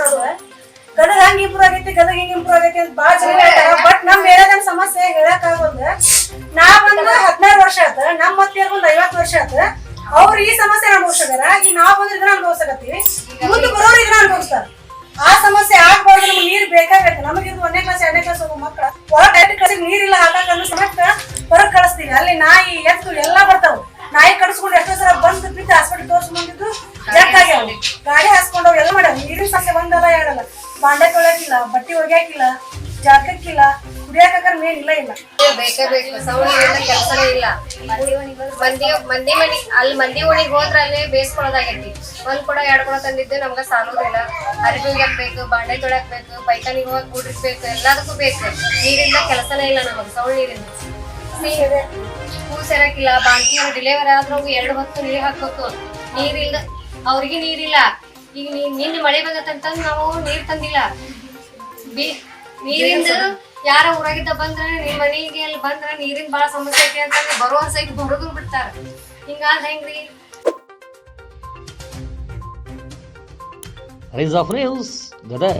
ಮಾತಾಡೋದು ಕನ್ನಡ ಹಂಗ ಇಂಪ್ರೂವ್ ಆಗೈತಿ ಗದಗ ಹಿಂಗ ಇಂಪ್ರೂವ್ ಆಗೈತಿ ಅಂತ ಬಾಳ ಜನ ಹೇಳ್ತಾರ. ಬಟ್ ನಮ್ ಹೇಳದನ್ ಸಮಸ್ಯೆ ಹೇಳಕ್ ಆಗೋದು ನಾ ಬಂದ ಹದಿನಾರು ವರ್ಷ ಆತ ನಮ್ಮ ಮತ್ತೆ ಬಂದ್ ಐವತ್ತು ವರ್ಷ ಆತ. ಅವ್ರ ಈ ಸಮಸ್ಯೆ ಅನುಭವಿಸ್ತಾರ ಈಗ ನಾವ್ ಬಂದ್ರ ಇದನ್ನ ಅನುಭವಿಸಕತ್ತೀವಿ ಮುಂದೆ ಬರೋರು ಇದನ್ನ ಅನುಭವಿಸ್ತಾರ ಆ ಸಮಸ್ಯೆ ಆಗ್ಬಾರ್ದು ನಮ್ಗೆ ನೀರ್ ಬೇಕೇ ಬೇಕು ನಮಗೆ ಇದು ಒಂದನೇ ಕ್ಲಾಸ್ ಎರಡನೇ ಕ್ಲಾಸ್ ಹೋಗೋ ಮಕ್ಕಳ. ಒಟ್ಟು ಐದು ಕ್ಲಾಸಿಗೆ ನೀರಿಲ್ಲ ಹಾಕಕ್ ಅನ್ನೋ ಸಮಯಕ್ಕೆ ಹೊರಗ್ ಕಳಿಸ್ತೀವಿ ಅಲ್ಲಿ ನಾಯಿ ಎತ್ತು ಎಲ್ಲಾ ಬರ್ತಾವ. ನಾಯಿ ಕಡಿಸ್ಕೊಂಡು ಎಷ್ಟೋ ಸಲ ಬಂದ್ ಬಿದ್ದ ಹಾಸ್ಕೊಂಡವ್ ಎಲ್ಲ ಮಾಡ್ಯಾರ. ನೀರಿನ ಸಮಸ್ಯೆ ಒಂದಲ್ಲ ಎರಡಲ್ಲ ಬಾಂಡೆ ತೊಳ್ಯಾಕಿಲ್ಲ ಬಟ್ಟೆ ಒಗ್ಯಾಕಿಲ್ಲ ಜಾಕಕ್ಕಿಲ್ಲ ಕುಡಿಯಾಕ ಮೇನ್ ಇಲ್ಲ ಇಲ್ಲ ಬೇಕೇ ಬೇಕು. ಸೌಂಡ್ ಕೆಲಸನೇ ಇಲ್ಲ. ಮಂದಿ ಮಂದಿ ಮನಿ ಅಲ್ಲಿ ಮಂದಿ ಒಳಗೆ ಹೋದ್ರ ಅಲ್ಲೇ ಬೇಯಿಸ್ಕೊಳ್ಳೋದಾಗೈತಿ ಒಂದ್ ಕೂಡ ಎರಡ್ ಕೂಡ ತಂದಿದ್ದು ನಮ್ಗ ಸಾಲೋದಿಲ್ಲ. ಅರಿವಿ ಒಗ್ಯಾಕ್ ಬೇಕು ಬಾಂಡೆ ತೊಳ್ಯಾಕ್ ಬೇಕು ಪೈಖಾನಿಗೆ ಹೋಗಕ್ ಕೂಡ್ರಿಕ್ ಬೇಕು ಎಲ್ಲದಕ್ಕೂ ಬೇಕು. ನೀರಿಂದ ಕೆಲಸನೇ ಇಲ್ಲ ನಮಗೆ ಸೌಂಡ್ ನೀರಿಂದ. ಹೂ ಸೇರಕ್ಕಿಲ್ಲ ಬಾಂಕಿ ಡಿಲೆವರಿ ಆದ್ರೂ ಎರಡು ಹೊತ್ತು ನೀರ್ ಹಾಕ್ಬೇಕು. ನೀರಿಲ್ಲ ಅವ್ರಿಗೆ ನೀರಿಲ್ಲ. ಈಗ ನಿನ್ನ ನಿನ್ನೆ ಮಳೆ ಬಂದತ್ತಂತಂದ್ ನಾವು ನೀರ್ ತಂದಿಲ್ಲ. ಬಿ ನೀರಿಂದ ಯಾರ ಊರಾಗಿದ್ದ ಬಂದ್ರ ನಿಮ್ ಮನೆಗೆ ಅಲ್ಲಿ ಬಂದ್ರ ನೀರಿನ ಬಹಳ ಸಮಸ್ಯೆ ಐತಿ ಅಂತ ಬರೋ ಸೈಕ್ ಬರೋದು ಬಿಡ್ತಾರ. ಹಿಂಗಾದ್ ಹೆಂಗ್ರಿ? Rise of news Gadag